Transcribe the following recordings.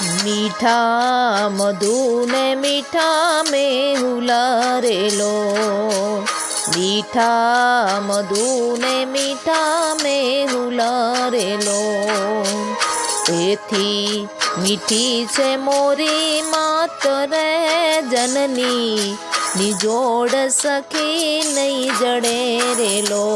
મીઠા મધુને મીઠા મેં હુલારેલો મીઠા મધુને મીઠા મેં હુલારેલો તેથી મીઠી છે મોરી માતરે જનની. નિજોડ સખી નહીં જડે રેલો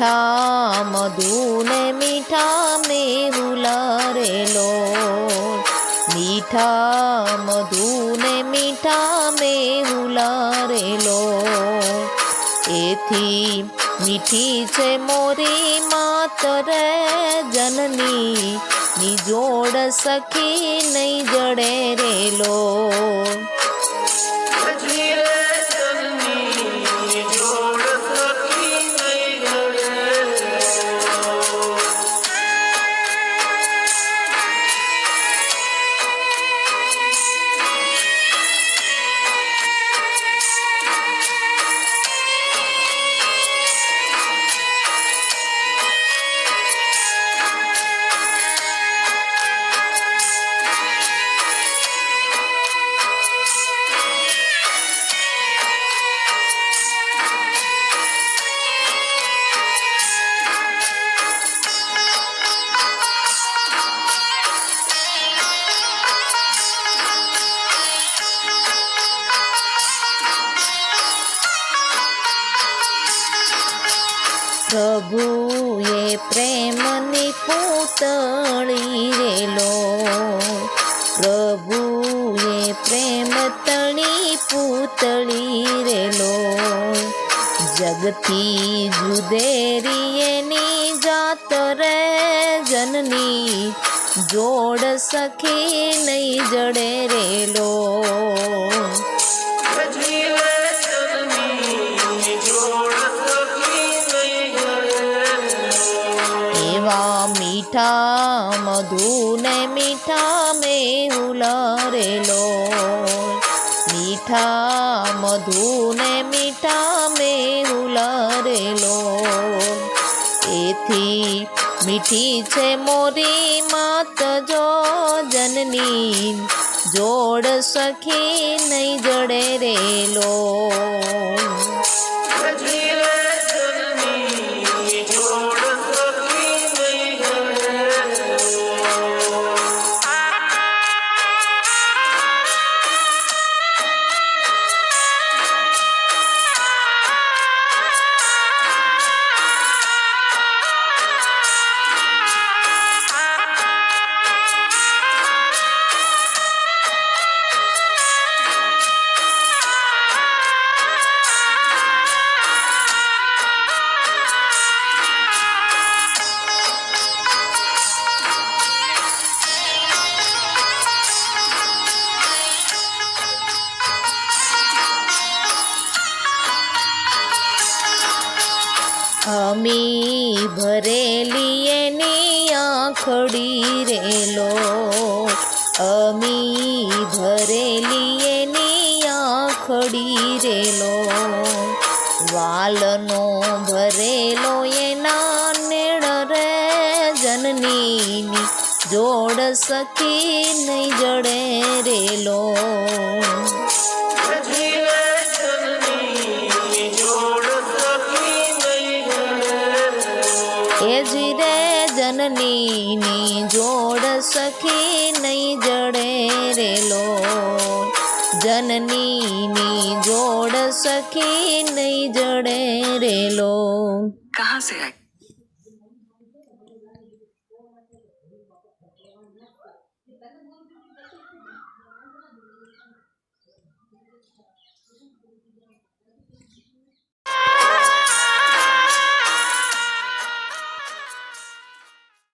મીઠા મધુને મીઠા મેં હુલારેલો મીઠા મધુને મીઠા મેં હુલારેલો એથી મીઠી છે મોરી માતરે જનની. નિજોડ સખી નહીં જડે રેલો પ્રભુએ પ્રેમની પૂતળી રેલો. પ્રભુએ પ્રેમ તણી પૂતળી રેલો. જગથી જુદેરી એની જાત રે જનની. જોડ સખી નહીં જડે રેલો. મીઠા મધુને મીઠા મેં હુલારેલો મીઠા મધુને મીઠા મેં હુલારેલો એથી મીઠી છે મોરી માત જો જનની. જોડ સખી નહીં જડે રેલો. અમી ભરેલી એની આંખડી રેલો. અમી ભરેલી એની આંખડી રેલો. વાલનો ભરેલો એના નેણ રે જનની જોડ સખી નહીં જડે રેલો. ચરણની ની જોડ સખી નહીં જડે રે લો જનની ની જોડ સખી નહીં જડે રે લો કહા સે